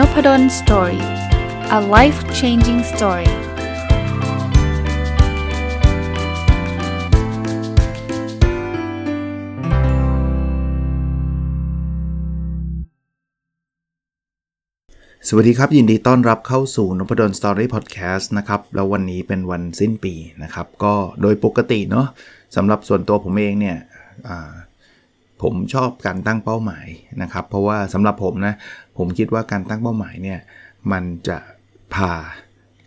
n o p ด d o สตอรี่ a life changing story สวัสดีครับ ยินดีต้อนรับเข้าสู่นพดลสตอรี่พอดแคสต์นะครับ แล้ววันนี้เป็นวันสิ้นปีนะครับ ก็โดยปกติเนาะสำหรับส่วนตัวผมเองเนี่ย ผมชอบการตั้งเป้าหมายนะครับ เพราะว่าสำหรับผมนะผมคิดว่าการตั้งเป้าหมายเนี่ยมันจะพา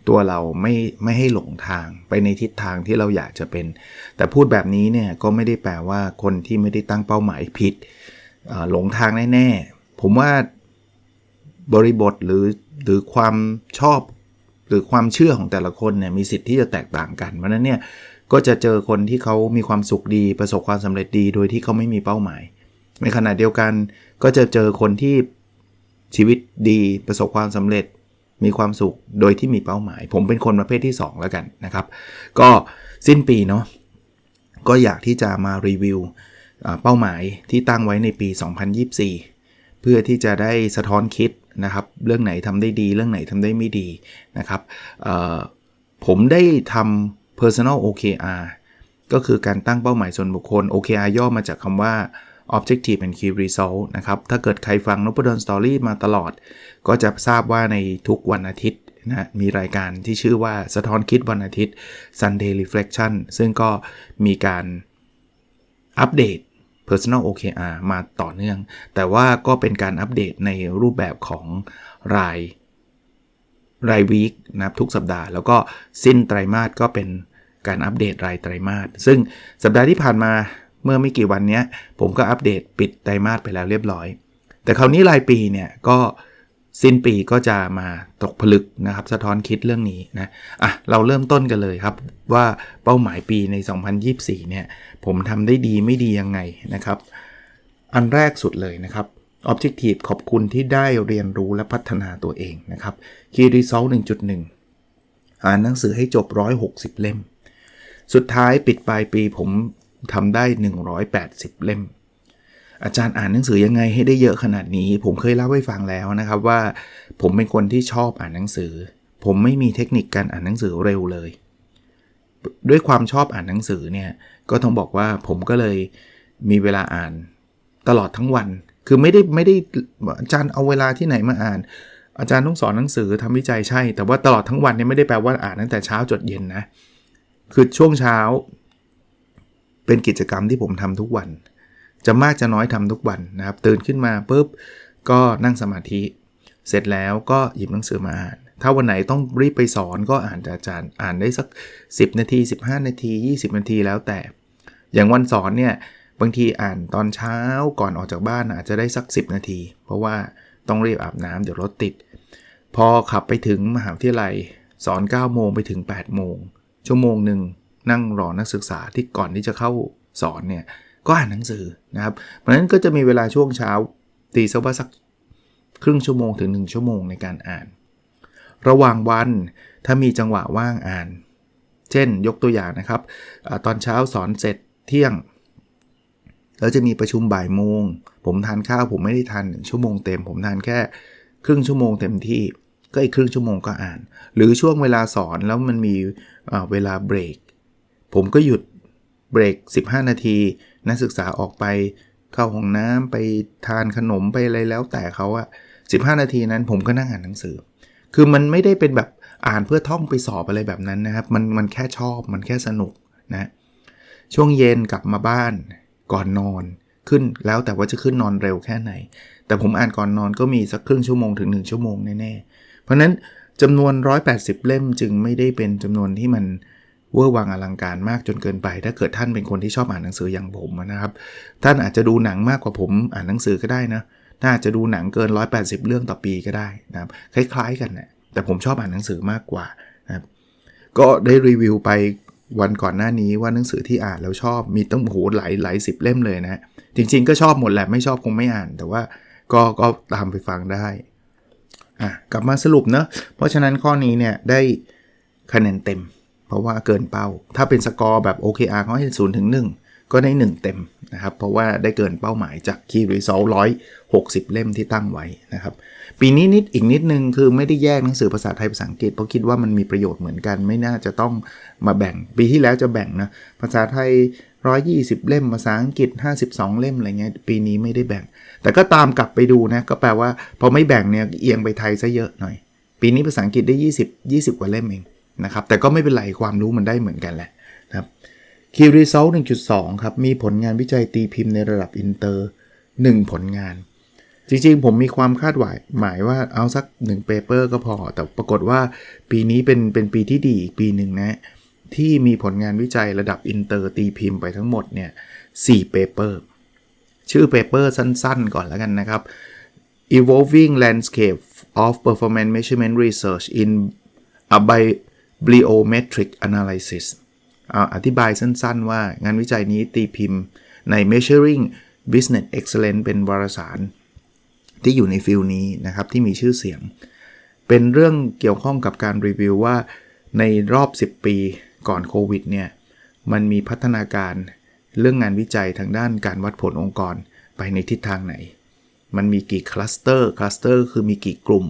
ตัวเราไม่ไม่ให้หลงทางไปในทิศทางที่เราอยากจะเป็น แต่พูดแบบนี้เนี่ยก็ไม่ได้แปลว่าคนที่ไม่ได้ตั้งเป้าหมายผิดหลงทางแน่ๆผมว่าบริบทหรือหรือความชอบหรือความเชื่อของแต่ละคนเนี่ยมีสิทธิ์ที่จะแตกต่างกันเพราะนั้นเนี่ย ก็จะเจอคนที่เขามีความสุขดีประสบความสำเร็จดีโดยที่เขาไม่มีเป้าหมาย ในขณะเดียวกันก็จะเจอคนที่ชีวิตดีประสบความสำเร็จมีความสุขโดยที่มีเป้าหมาย ผมเป็นคนประเภทที่ 2 แล้วกันนะครับ ก็สิ้นปีเนาะก็อยากที่จะมารีวิวเป้าหมายที่ตั้งไว้ในปี 2024 เพื่อที่จะได้สะท้อนคิดนะครับ เรื่องไหนทำได้ดี เรื่องไหนทำได้ไม่ดีนะครับผมได้ทำ personal OKR ก็คือการตั้งเป้าหมายส่วนบุคคล OKR ย่อมาจากคำว่า Objective and Key Result นะครับ ถ้าเกิดใครฟังนพดลสตอรี่มาตลอด ก็จะทราบว่าในทุกวันอาทิตย์นะมีรายการที่ชื่อว่าสะท้อนคิดวันอาทิตย์ Sunday Reflection ซึ่งก็มีการอัปเดต Personal OKR มาต่อเนื่อง แต่ว่าก็เป็นการอัปเดตในรูปแบบของราย รายวีคนะครับทุกสัปดาห์ แล้วก็สิ้นไตรมาสก็เป็นการอัปเดตรายไตรมาสซึ่งสัปดาห์ที่ผ่านมาเมื่อไม่กี่วันนี้ผมก็อัปเดตปิดไตรมาสไปแล้วเรียบร้อย แต่คราวนี้รายปีเนี่ยก็สิ้นปีก็จะมาตกผลึกนะครับ สะท้อนคิดเรื่องนี้นะอะเราเริ่มต้นกันเลยครับ ว่าเป้าหมายปีใน 2024 เนี่ย ผมทำได้ดีไม่ดียังไงนะครับ อันแรกสุดเลยนะครับ Objective ขอบคุณที่ได้เรียนรู้และพัฒนาตัวเองนะครับ Key Result 1.1 อ่านหนังสือให้จบ 160 เล่ม สุดท้ายปิดปลายปีผมทำได้ 180 เล่ม อาจารย์อ่านหนังสือยังไงให้ได้เยอะขนาดนี้ ผมเคยเล่าให้ฟังแล้วนะครับว่า ผมเป็นคนที่ชอบอ่านหนังสือ ผมไม่มีเทคนิคการอ่านหนังสือเร็วเลย ด้วยความชอบอ่านหนังสือเนี่ยก็ต้องบอกว่าผมก็เลยมีเวลาอ่านตลอดทั้งวัน คือไม่ได้ไม่ได้อาจารย์เอาเวลาที่ไหนมาอ่าน อาจารย์ต้องสอนหนังสือทำวิจัยใช่ แต่ว่าตลอดทั้งวันเนี่ยไม่ได้แปลว่าอ่านตั้งแต่เช้าจดเย็นนะ คือช่วงเช้า เป็นกิจกรรมที่ผมทำทุกวัน จะมากจะน้อยทำทุกวันนะครับ ตื่นขึ้นมาปุ๊บก็นั่งสมาธิ เสร็จแล้วก็หยิบหนังสือมาอ่าน ถ้าวันไหนต้องรีบไปสอนก็อ่านอาจารย์ อ่านได้สัก 10 นาที 15 นาที 20 นาทีแล้วแต่ อย่างวันสอนเนี่ย บางทีอ่านตอนเช้าก่อนออกจากบ้านอาจจะได้สัก 10 นาที เพราะว่าต้องรีบอาบน้ำเดี๋ยวรถติด พอขับไปถึงมหาวิทยาลัย สอน 9 โมงไปถึง 8 โมง ชั่วโมงหนึ่งนั่งรอนักศึกษาที่ก่อนที่จะเข้าสอนเนี่ย ก็อ่านหนังสือนะครับ เพราะฉะนั้นก็จะมีเวลาช่วงเช้าตีสักว่าสักครึ่งชั่วโมงถึง 1 ชั่วโมงในการอ่าน ระหว่างวันถ้ามีจังหวะว่างอ่าน เช่นยกตัวอย่างนะครับอตอนเช้าสอนเสร็จเที่ยง แล้วจะมีประชุมบ่ายโมง ผมทานข้าวผมไม่ได้ทานหนึ่งชั่วโมงเต็ม ผมทานแค่ครึ่งชั่วโมงเต็มที่ ก็อีกครึ่งชั่วโมงก็อ่าน หรือช่วงเวลาสอนแล้วมันมีเวลาเบรก ผมก็หยุดเบรก 15 นาที นักศึกษาออกไปเข้าห้องน้ำไปทานขนมไปอะไรแล้วแต่เขาอะ15 นาทีนั้นผมก็นั่งอ่านหนังสือ คือมันไม่ได้เป็นแบบอ่านเพื่อท่องไปสอบอะไรแบบนั้นนะครับ มันมันแค่ชอบมันแค่สนุกนะ ช่วงเย็นกลับมาบ้าน ก่อนนอนขึ้นแล้วแต่ว่าจะขึ้นนอนเร็วแค่ไหน แต่ผมอ่านก่อนนอนก็มีสักครึ่งชั่วโมงถึง 1 ชั่วโมงแน่ๆ เพราะนั้นจำนวน 180 เล่มจึงไม่ได้เป็นจำนวนที่มันเวอร์วังอลังการมากจนเกินไป ถ้าเกิดท่านเป็นคนที่ชอบอ่านหนังสืออย่างผมนะครับ ท่านอาจจะดูหนังมากกว่าผมอ่านหนังสือก็ได้นะน่าจะดูหนังเกิน 180 เรื่องต่อปีก็ได้นะครับคล้ายๆ กันนะแต่ผมชอบอ่านหนังสือมากกว่านะครับก็ได้รีวิวไป วันก่อนหน้านี้ว่าหนังสือที่อ่านแล้วชอบมีตั้งโหหลายหลายสิบเล่มเลยนะจริง ๆ ก็ชอบหมดแหละไม่ชอบคงไม่อ่าน แต่ว่าก็ก็ตามไปฟังได้อะกลับมาสรุปเนะเพราะฉะนั้นข้อนี้เนี่ยได้คะแนนเต็ม เพราะว่าเกินเป้า ถ้าเป็นสกอร์แบบ OKR เขาให้0ถึง1 ก็ได้ 1 เต็มนะครับ เพราะว่าได้เกินเป้าหมายจาก Key Result 160เล่มที่ตั้งไว้นะครับ ปีนี้นิดอีกนิดนึงคือไม่ได้แยกหนังสือภาษาไทยภาษาอังกฤษเพราะคิดว่ามันมีประโยชน์เหมือนกัน ไม่น่าจะต้องมาแบ่ง ปีที่แล้วจะแบ่งนะภาษาไทย 120 เล่ม ภาษาอังกฤษ 52 เล่มอะไรเงี้ยปีนี้ไม่ได้แบ่ง แต่ก็ตามกลับไปดูนะก็แปลว่าพอไม่แบ่งเนี่ยเอียงไปไทยซะเยอะหน่อย ปีนี้ภาษาอังกฤษได้ 20 20 กว่าเล่มเองนะครับแต่ก็ไม่เป็นไรความรู้มันได้เหมือนกันแหละนะ ครับ Key Result 1.2 ครับ มีผลงานวิจัยตีพิมพ์ในระดับอินเตอร์ 1 ผลงาน จริงๆ ผมมีความคาดหวังหมายว่าเอาสัก1 paper ก็พอ แต่ปรากฏว่าปีนี้เป็นเป็นปีที่ดีอีกปีหนึ่งนะ ที่มีผลงานวิจัยระดับอินเตอร์ตีพิมพ์ไปทั้งหมดเนี่ย4 paper ชื่อ paper สั้นๆ ก่อนแล้วกันนะครับ Evolving Landscape of Performance Measurement Research in a Bibliometric Analysis อาอธิบายสั้นๆ ว่างานวิจัยนี้ตีพิมพ์ใน Measuring Business Excellence เป็นวารสาร ที่อยู่ในฟิลนี้นะครับ ที่มีชื่อเสียง เป็นเรื่องเกี่ยวข้องกับการรีวิวว่าในรอบ 10 ปีก่อนโควิดเนี่ย มันมีพัฒนาการเรื่องงานวิจัยทางด้านการวัดผลองค์กรไปในทิศทางไหน มันมีกี่คลัสเตอร์ คลัสเตอร์คือมีกี่กลุ่ม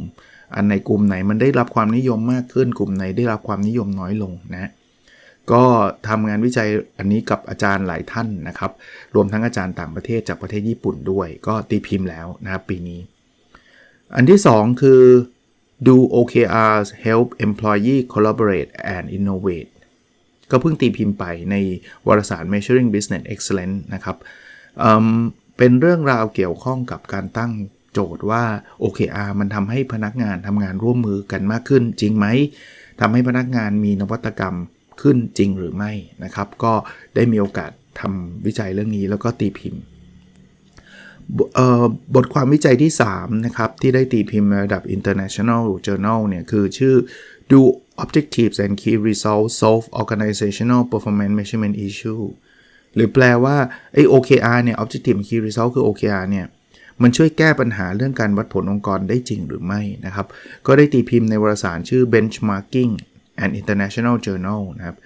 อันในกลุ่มไหนมันได้รับความนิยมมากขึ้น กลุ่มไหนได้รับความนิยมน้อยลงนะ ก็ทำงานวิจัยอันนี้กับอาจารย์หลายท่านนะครับ รวมทั้งอาจารย์ต่างประเทศจากประเทศญี่ปุ่นด้วย ก็ตีพิมพ์แล้วนะครับปีนี้ อันที่ 2 คือ do OKRs help employee collaborate and innovate ก็เพิ่งตีพิมพ์ไปในวารสาร Measuring Business Excellence นะครับเเป็นเรื่องราวเกี่ยวข้องกับการตั้งโจทย์ว่า OKR มันทำให้พนักงานทำงานร่วมมือกันมากขึ้นจริงไหมทำให้พนักงานมีนวัตกรรม ขึ้นจริงหรือไม่นะครับ ก็ได้มีโอกาสทำวิจัยเรื่องนี้แล้วก็ตีพิมพ์บทความวิจัยที่ 3 นะครับ ที่ได้ตีพิมพ์ระดับ international journal เนี่ยคือชื่อ do objectives and key results solve organizational performance measurement issue หรือแปลว่าไอ้ OKR เนี่ย objective and key result คือ OKR เนี่ย มันช่วยแก้ปัญหาเรื่องการวัดผลองค์กรได้จริงหรือไม่นะครับ ก็ได้ตีพิมพ์ในวารสารชื่อ benchmarking and international journal นะครับ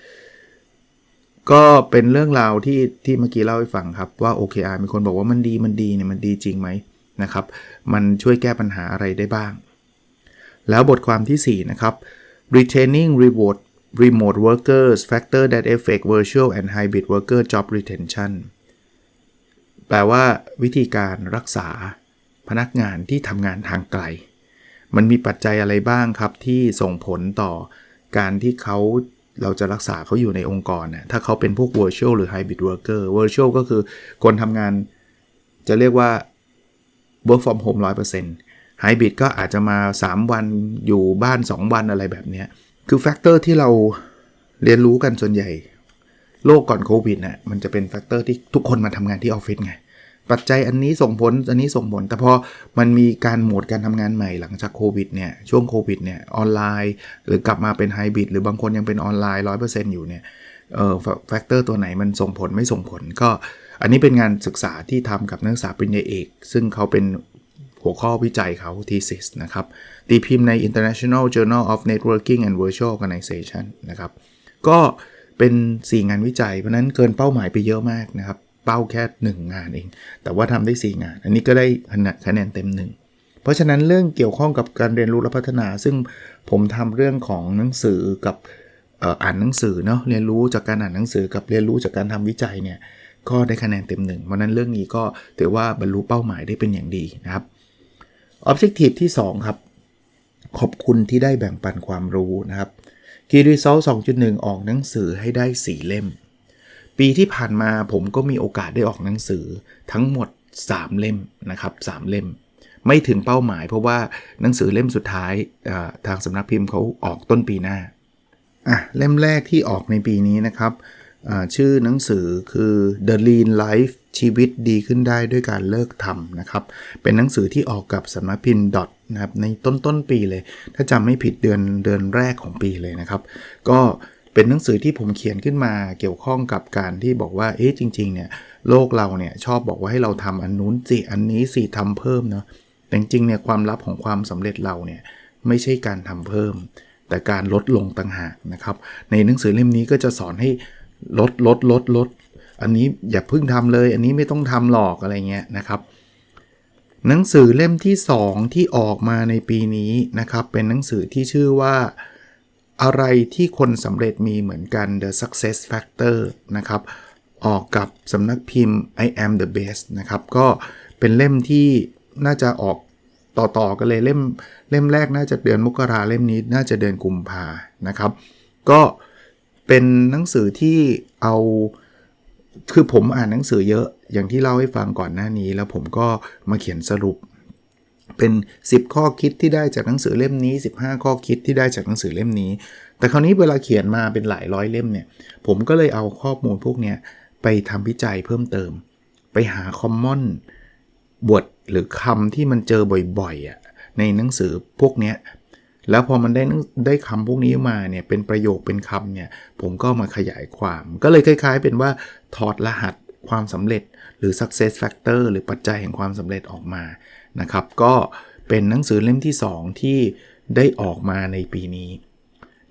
ก็เป็นเรื่องราวที่ที่เมื่อกี้เล่าให้ฟังครับ ว่า OKR มีคนบอกว่ามันดีมันดีเนี่ยมันดีจริงไหมนะครับ มันช่วยแก้ปัญหาอะไรได้บ้าง แล้วบทความที่ 4 นะครับ retaining reward remote workers factor that affect virtual and hybrid worker job retention แปลว่าวิธีการรักษาพนักงานที่ทำงานทางไกล มันมีปัจจัยอะไรบ้างครับที่ส่งผลต่อ การที่เขาเราจะรักษาเขาอยู่ในองค์กรนะถ้าเขาเป็นพวก virtual หรือ hybrid worker virtual ก็คือคนทำงานจะเรียกว่า work from home 100% hybrid ก็อาจจะมา 3 วันอยู่บ้าน 2 วันอะไรแบบนี้ คือแฟกเตอร์ที่เราเรียนรู้กันส่วนใหญ่ โลกก่อนโควิดนะ่ะมันจะเป็นแฟกเตอร์ที่ทุกคนมาทำงานที่ออฟฟิศไง ปัจจัยอันนี้ส่งผลอันนี้ส่งผล แต่พอมันมีการโหมดการทำงานใหม่หลังจากโควิดเนี่ยช่วงโควิดเนี่ยออนไลน์ หรือกลับมาเป็นไฮบริดหรือบางคนยังเป็นออนไลน์ 100%อยู่เนี่ยเออแฟกเตอร์ตัวไหนมันส่งผลไม่ส่งผลก็อันนี้เป็นงานศึกษาที่ทำกับนักศึกษาปริญญาเอก ซึ่งเขาเป็นหัวข้อวิจัยเขา thesis นะครับตีพิมพ์ใน International Journal of Networking and Virtual Organization นะครับก็เป็น 4 งานวิจัย เพราะนั้นเกินเป้าหมายไปเยอะมากนะครับ เป้าแค่ 1 งานเอง แต่ว่าทำได้ 4 งาน อันนี้ก็ได้คะแนนเต็มหนึ่งเพราะฉะนั้นเรื่องเกี่ยวข้องกับการเรียนรู้และพัฒนา ซึ่งผมทำเรื่องของหนังสือกับอ่านหนังสือเนาะเรียนรู้จากการอ่านหนังสือกับเรียนรู้จากการทำวิจัยเนี่ยก็ได้คะแนนเต็มหนึ่งเพราะนั้นเรื่องนี้ก็ถือว่าบรรลุเป้าหมายได้เป็นอย่างดีนะครับ Objective ที่ 2 ครับ ขอบคุณที่ได้แบ่งปันความรู้นะครับ Key Result 2.1 ออกหนังสือให้ได้ 4 เล่ม ปีที่ผ่านมาผมก็มีโอกาสได้ออกหนังสือทั้งหมด 3 เล่มนะครับ3เล่ม ไม่ถึงเป้าหมายเพราะว่าหนังสือเล่มสุดท้ายทางสำนักพิมพ์เขาออกต้นปีหน้าอะเล่มแรกที่ออกในปีนี้นะครับชื่อหนังสือคือ The Lean Life ชีวิตดีขึ้นได้ด้วยการเลิกทำนะครับ เป็นหนังสือที่ออกกับสำนักพิมพ์ดอทนะครับในต้นต้นปีเลย ถ้าจำไม่ผิดเดือนเดือนแรกของปีเลยนะครับ ก็เเป็นหนังสือที่ผมเขียนขึ้นมาเกี่ยวข้องกับการที่บอกว่าเอ๊ะจริงๆเนี่ยโลกเราเนี่ยชอบบอกว่าให้เราทำอันนู้นสิอันนี้สิทำเพิ่มเนาะแต่จริงๆเนี่ยความลับของความสำเร็จเราเนี่ยไม่ใช่การทำเพิ่ม แต่การลดลงต่างหากนะครับ ในหนังสือเล่มนี้ก็จะสอนให้ลดลดลดลด อันนี้อย่าเพิ่งทำเลย อันนี้ไม่ต้องทำหรอกอะไรเงี้ยนะครับหนังสือเล่มที่ 2 ที่ออกมาในปีนี้นะครับเป็นหนังสือที่ชื่อว่า อะไรที่คนสำเร็จมีเหมือนกัน The Success Factor นะครับ ออกกับสำนักพิมพ์ I am the best นะครับ ก็เป็นเล่มที่น่าจะออกต่อ ๆ กันเลยเล่มเล่มแรกน่าจะเดือนมกราเล่มนี้น่าจะเดือนกุมภานะครับ ก็เป็นหนังสือที่เอาคือผมอ่านหนังสือเยอะอย่างที่เล่าให้ฟังก่อนหน้านี้ แล้วผมก็มาเขียนสรุป เป็น 10 ข้อคิดที่ได้จากหนังสือเล่มนี้ 15 ข้อคิดที่ได้จากหนังสือเล่มนี้ แต่คราวนี้เวลาเขียนมาเป็นหลายร้อยเล่มเนี่ย ผมก็เลยเอาข้อมูลพวกเนี้ยไปทำวิจัยเพิ่มเติม ไปหาคอมมอนบทหรือคำที่มันเจอบ่อยๆอะในหนังสือพวกเนี้ยแล้วพอมันได้ได้คำพวกนี้มาเนี่ยเป็นประโยคเป็นคำเนี่ยผมก็มาขยายความ ก็เลยคล้าย ๆ เป็นว่าถอดรหัสความสำเร็จหรือ success factor หรือปัจจัยแห่งความสำเร็จออกมา นะครับ ก็เป็นหนังสือเล่มที่ 2 ที่ได้ออกมาในปีนี้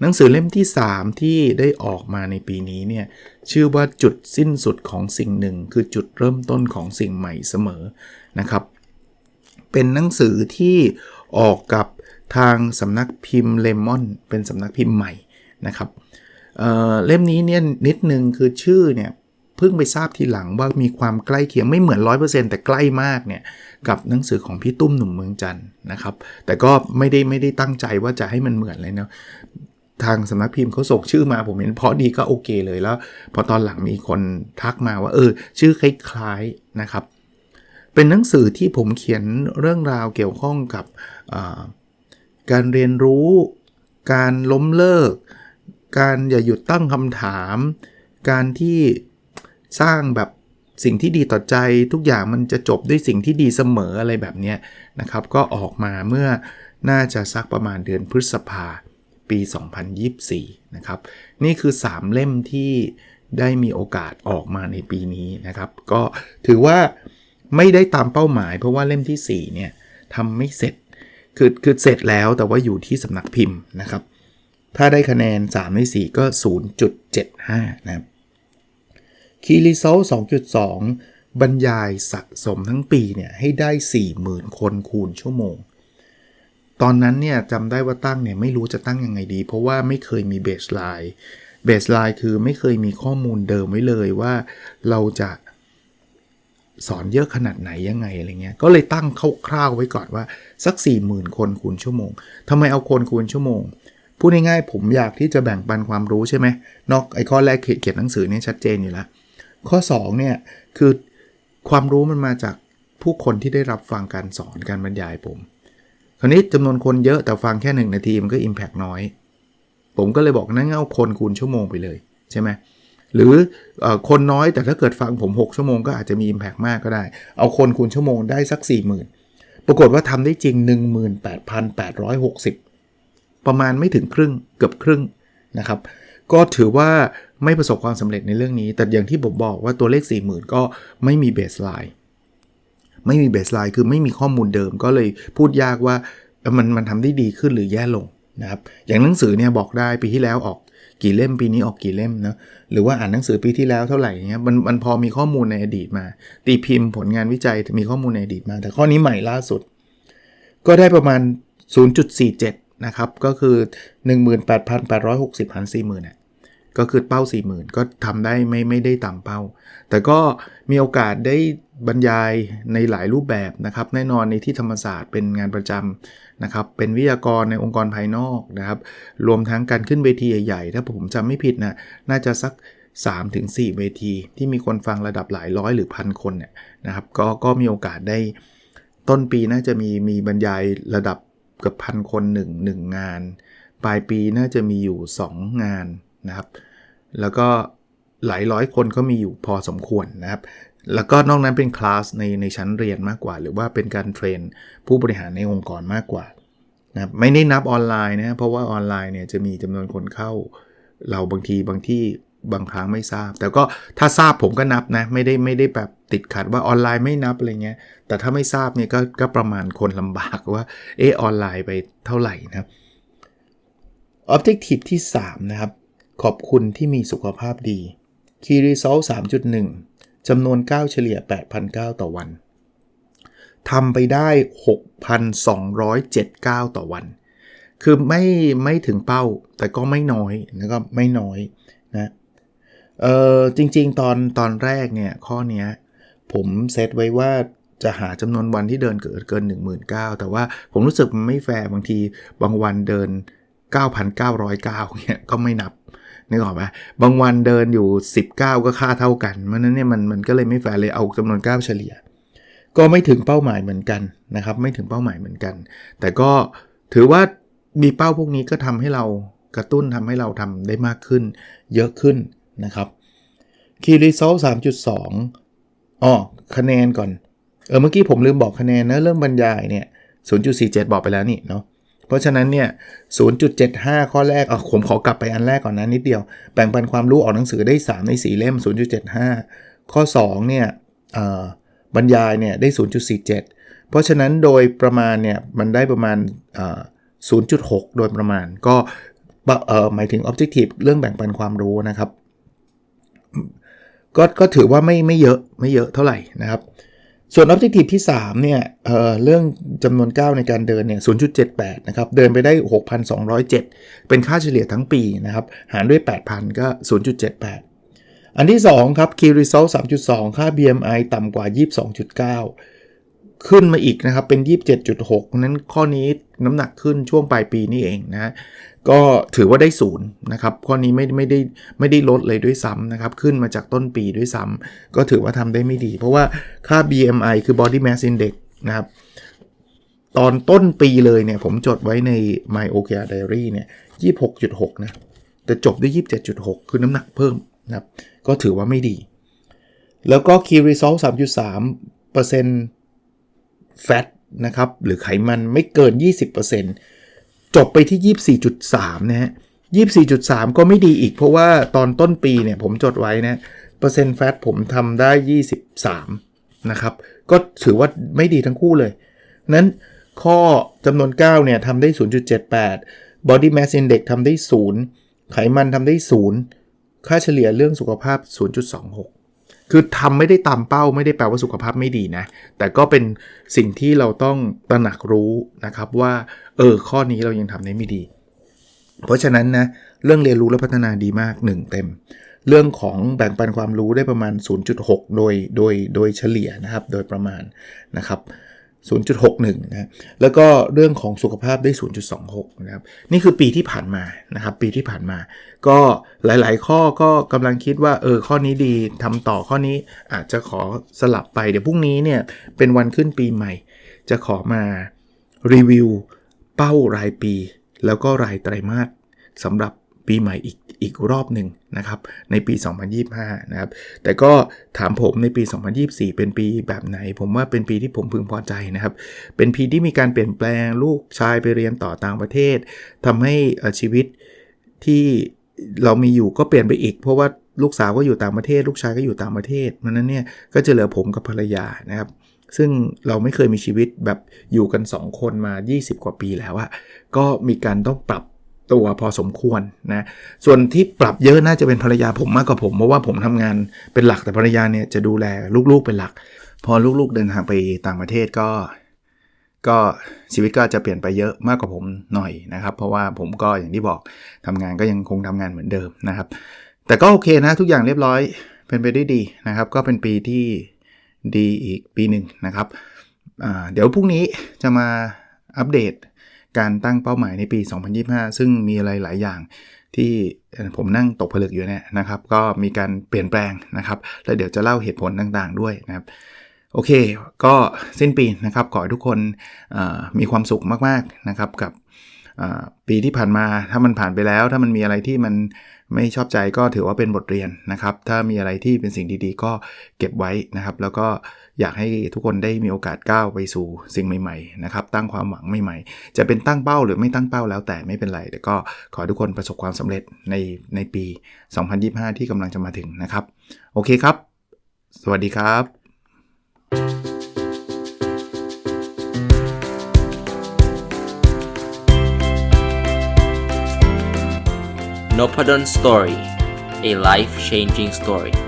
หนังสือเล่มที่ 3 ที่ได้ออกมาในปีนี้เนี่ยชื่อว่าจุดสิ้นสุดของสิ่งหนึ่ง คือจุดเริ่มต้นของสิ่งใหม่เสมอนะครับ เป็นหนังสือที่ออกกับทางสำนักพิมพ์เลมอนเป็นสำนักพิมพ์ใหม่นะครับเเล่มนี้เนี่ยนิดนึงคือชื่อเนี่ย เพิ่งไปทราบทีหลังว่ามีความใกล้เคียงไม่เหมือน 100%แต่ใกล้มากเนี่ยกับหนังสือของพี่ตุ้มหนุ่มเมืองจันนะครับ แต่ก็ไม่ได้ไม่ได้ตั้งใจว่าจะให้มันเหมือนเลยเนาะทางสำนักพิมพ์เขาส่งชื่อมาผมเห็นเพราะดีก็โอเคเลยแล้ว พอตอนหลังมีคนทักมาว่า เออ ชื่อคล้ายๆนะครับ เป็นหนังสือที่ผมเขียนเรื่องราวเกี่ยวข้องกับการเรียนรู้ การล้มเลิก การอย่าหยุดตั้งคำถาม การที่ สร้างแบบสิ่งที่ดีต่อใจทุกอย่างมันจะจบด้วยสิ่งที่ดีเสมออะไรแบบนี้นะครับ ก็ออกมาเมื่อน่าจะสักประมาณเดือนพฤษภาปี 2024 นะครับ นี่คือ 3 เล่มที่ได้มีโอกาสออกมาในปีนี้นะครับ ก็ถือว่าไม่ได้ตามเป้าหมาย เพราะว่าเล่มที่ 4 เนี่ยทำไม่เสร็จคือคือเสร็จแล้วแต่ว่าอยู่ที่สำนักพิมพ์นะครับ ถ้าได้คะแนน 3 ใน 4 ก็ 0.75 นะครับ คีรีโซล2.2 บรรยายสะสมทั้งปีเนี่ยให้ได้ 40,000 คนคูณชั่วโมง ตอนนั้นเนี่ยจำได้ว่าตั้งเนี่ยไม่รู้จะตั้งยังไงดี เพราะว่าไม่เคยมีเบสไลน์เบสไลน์คือไม่เคยมีข้อมูลเดิมไว้เลยว่าเราจะสอนเยอะขนาดไหนยังไงอะไรเงี้ย ก็เลยตั้งคร่าวๆไว้ก่อนว่าสัก 40,000 คนคูณชั่วโมงทำไมเอาคนคูณชั่วโมง พูดง่ายๆผมอยากที่จะแบ่งปันความรู้ใช่ไหมนอกไอ้ข้อแรกเขียนหนังสือเนี่ยชัดเจนอยู่แล้ว ข้อ2เนี่ยคือความรู้มันมาจากผู้คนที่ได้รับฟังการสอนการบรรยายผม คราวนี้จำนวนคนเยอะแต่ฟังแค่1นาทีมันก็ Impact น้อย ผมก็เลยบอกนั่นเอาคนคูณชั่วโมงไปเลยใช่ไหมหรืออคนน้อยแต่ถ้าเกิดฟังผม 6 ชั่วโมงก็อาจจะมี Impact มากก็ได้ เอาคนคูณชั่วโมงได้สัก 40,000 ปรากฏว่าทำได้จริง 18,860 ประมาณไม่ถึงครึ่งเกือบครึ่งนะครับ ก็ถือว่า ไม่ประสบความสำเร็จในเรื่องนี้ แต่อย่างที่ผมบอกว่าตัวเลข 40,000 ก็ไม่มีเบสไลน์ไม่มีเบสไลน์คือไม่มีข้อมูลเดิมก็เลยพูดยากว่ามันมันทำได้ดีขึ้นหรือแย่ลงนะครับอย่างหนังสือเนี่ยบอกได้ปีที่แล้วออกกี่เล่มปีนี้ออกกี่เล่มนะหรือว่าอ่านหนังสือปีที่แล้วเท่าไหร่เงี้ยมันมันพอมีข้อมูลในอดีตมา ตีพิมพ์ผลงานวิจัยมีข้อมูลในอดีตมา แต่ข้อนี้ใหม่ล่าสุด ก็ได้ประมาณ 0.47 นะครับ ก็คือ 18,860พัน40,000เนี่ย ก็คือเป้า 40,000 ก็ทำได้ไม่ไม่ได้ตามเป้า แต่ก็มีโอกาสได้บรรยายในหลายรูปแบบนะครับ แน่นอนในที่ธรรมศาสตร์เป็นงานประจำนะครับ เป็นวิทยากรในองค์กรภายนอกนะครับ รวมทั้งการขึ้นเวทีใหญ่ๆ ถ้าผมจำไม่ผิดนะน่าจะสัก 3-4 เวทีที่มีคนฟังระดับหลายร้อยหรือพันคนเนี่ยนะครับ ก็ก็มีโอกาสได้ต้นปีน่าจะมีมีบรรยายระดับเกือบพันคนหนึ่งหนึ่งงาน ปลายปีน่าจะมีอยู่ 2 งานนะครับ แล้วก็หลายร้อยคนก็มีอยู่พอสมควรนะครับ แล้วก็นอกนั้นเป็นคลาสในในชั้นเรียนมากกว่า หรือว่าเป็นการเทรนผู้บริหารในองค์กรมากกว่านะไม่ได้นับออนไลน์นะเพราะว่าออนไลน์เนี่ยจะมีจำนวนคนเข้า เราบางทีบางที่บางครั้งไม่ทราบ แต่ก็ถ้าทราบผมก็นับนะ ไม่ได้ไม่ได้แบบติดขัดว่าออนไลน์ไม่นับอะไรเงี้ยแต่ถ้าไม่ทราบเนี่ยก็ก็ประมาณคนลำบากว่าเออออนไลน์ไปเท่าไหร่นะออบเจกตีฟที่ 3 นะครับ ขอบคุณที่มีสุขภาพดี Key Result 3.1จำนวนก้าเฉลี่ย 8,000ก้าต่อวันทำไปได้ 6,207ก้าต่อวัน คือไม่ไม่ถึงเป้า แต่ก็ไม่น้อยนะครับไม่น้อยนะเออจริง ๆ ตอนตอนแรกเนี่ย ข้อนี้ผมเซตไว้ว่าจะหาจำนวนวันที่เดินเกินเกิน 19,000 แต่ว่าผมรู้สึกมันไม่แฟร์บางทีบางวันเดิน 9,909เนี่ยก็ไม่นับ นึกออกไหมบางวันเดินอยู่ 19 ก็ค่าเท่ากันเมันนั้นเนี่ยมันมันก็เลยไม่แฟร์เลยเอาจำนวนก้าวเฉลี่ย ก็ไม่ถึงเป้าหมายเหมือนกันนะครับ ไม่ถึงเป้าหมายเหมือนกัน แต่ก็ถือว่ามีเป้าพวกนี้ก็ทำให้เรากระตุ้นทำให้เราทำได้มากขึ้น เยอะขึ้นนะครับ Key Result 3.2อ๋อคะแนนก่อน เออเมื่อกี้ผมลืมบอกคะแนนนะเริ่มบรรยายเนี่ย0.47 บอกไปแล้วนี่เนาะ เพราะฉะนั้นเนี่ย 0.75 ข้อแรกเอาผมขอกลับไปอันแรกก่อนนะนิดเดียว แบ่งปันความรู้ออกหนังสือได้ 3 ใน 4 เล่ม 0.75 ข้อ 2 เนี่ยบรรยายเนี่ยได้ 0.47 เพราะฉะนั้นโดยประมาณเนี่ยมันได้ประมาณ 0.6 โดยประมาณ ก็หมายถึง Objective เรื่องแบ่งปันความรู้นะครับ ก็ก็ถือว่าไม่ไม่เยอะไม่เยอะเท่าไหร่นะครับ ส่วน Objective ที่ 3 เนี่ยเเรื่องจำนวนก้าวในการเดินเนี่ย 0.78 นะครับ เดินไปได้ 6,207 เป็นค่าเฉลี่ยทั้งปีนะครับ หารด้วย 8,000 ก็ 0.78 อันที่ 2 ครับ Key Result 3.2 ค่า BMI ต่ำกว่า 22.9 ขึ้นมาอีกนะครับ เป็น 27.6 นั้นข้อนี้น้ำหนักขึ้นช่วงปลายปีนี่เองนะก็ถือว่าได้ศูนย์นะครับ ข้อนี้ไม่ไม่ได้ไม่ได้ลดเลยด้วยซ้ำนะครับ ขึ้นมาจากต้นปีด้วยซ้ำก็ถือว่าทำได้ไม่ดี เพราะว่าค่า BMI คือ Body Mass Index นะครับ ตอนต้นปีเลยเนี่ย ผมจดไว้ใน My OKR Diary เนี่ย26.6 นะ แต่จบด้วย 27.6 คือน้ำหนักเพิ่มนะครับ ก็ถือว่าไม่ดี แล้วก็ Key Result 3.3% Fat นต์ แฟตนะครับหรือไขมันไม่เกิน 20%จบไปที่ 24.3 นะฮะ 24.3 ก็ไม่ดีอีกเพราะว่าตอนต้นปีเนี่ยผมจดไว้นะ เปอร์เซ็นต์แฟตผมทำได้ 23 นะครับ ก็ถือว่าไม่ดีทั้งคู่เลย นั้นข้อจำนวน 9 เนี่ยทำได้ 0.78 body mass index ทำได้ 0 ไขมันทำได้ 0 ค่าเฉลี่ยเรื่องสุขภาพ 0.26 คือทำไม่ได้ตามเป้าไม่ได้แปลว่าสุขภาพไม่ดีนะ แต่ก็เป็นสิ่งที่เราต้องตระหนักรู้นะครับว่า เออ ข้อนี้เรายังทำได้ไม่ดี เพราะฉะนั้นนะเรื่องเรียนรู้และพัฒนาดีมาก 1 เต็ม เรื่องของแบ่งปันความรู้ได้ประมาณ 0.6 โดยโดยโดยเฉลี่ยนะครับ โดยประมาณนะครับ 0.61นะแล้วก็เรื่องของสุขภาพได้ 0.26 นะครับ นี่คือปีที่ผ่านมานะครับ ปีที่ผ่านมา ก็หลาย ๆ ข้อก็กำลังคิดว่า เออ ข้อนี้ดีทำต่อข้อนี้อาจจะขอสลับไป เดี๋ยวพรุ่งนี้เนี่ย เป็นวันขึ้นปีใหม่ จะขอมารีวิวเป้ารายปี แล้วก็รายไตรมาสสำหรับปีใหม่อีก อีกรอบหนึ่งนะครับในปี 2025 นะครับ แต่ก็ถามผมในปี 2024 เป็นปีแบบไหน ผมว่าเป็นปีที่ผมพึงพอใจนะครับ เป็นปีที่มีการเปลี่ยนแปลงลูกชายไปเรียนต่อต่างประเทศทำให้ชีวิตที่เรามีอยู่ก็เปลี่ยนไปอีก เพราะว่าลูกสาวก็อยู่ต่างประเทศ ลูกชายก็อยู่ต่างประเทศเพราะนั้นเนี่ยก็จะเหลือผมกับภรรยานะครับซึ่งเราไม่เคยมีชีวิตแบบอยู่กัน 2 คนมา 20 กว่าปีแล้วอะก็มีการต้องปรับ ตัวพอสมควรนะส่วนที่ปรับเยอะน่าจะเป็นภรรยาผมมากกว่าผม เพราะว่าผมทำงานเป็นหลักแต่ภรรยาเนี่ยจะดูแลลูกๆเป็นหลัก พอลูกๆเดินทางไปต่างประเทศก็ ก็ชีวิตก็จะเปลี่ยนไปเยอะมากกว่าผมหน่อยนะครับ เพราะว่าผมก็อย่างที่บอกทำงานก็ยังคงทำงานเหมือนเดิมนะครับ แต่ก็โอเคนะทุกอย่างเรียบร้อยเป็นไปได้ดีนะครับ ก็เป็นปีที่ดีอีกปีหนึ่งนะครับเดี๋ยวพรุ่งนี้จะมาอัปเดต การตั้งเป้าหมายในปี 2025 ซึ่งมีอะไรหลายอย่างที่ผมนั่งตกผลึกอยู่เนี่ยนะครับ ก็มีการเปลี่ยนแปลงนะครับ แล้วเดี๋ยวจะเล่าเหตุผลต่างๆ ด้วยนะครับ โอเค ก็สิ้นปีนะครับ ขอให้ทุกคนมีความสุขมากๆนะครับกับปีที่ผ่านมาถ้ามันผ่านไปแล้ว ถ้ามันมีอะไรที่มันไม่ชอบใจก็ถือว่าเป็นบทเรียนนะครับ ถ้ามีอะไรที่เป็นสิ่งดีๆ ก็เก็บไว้นะครับ แล้วก็ อยากให้ทุกคนได้มีโอกาสก้าวไปสู่สิ่งใหม่ๆนะครับตั้งความหวังใหม่ๆ จะเป็นตั้งเป้าหรือไม่ตั้งเป้าแล้วแต่ไม่เป็นไรแต่ก็ขอทุกคนประสบความสำเร็จในในปี 2025 ที่กำลังจะมาถึงนะครับ โอเคครับ สวัสดีครับ n o p a d o n Story a life changing story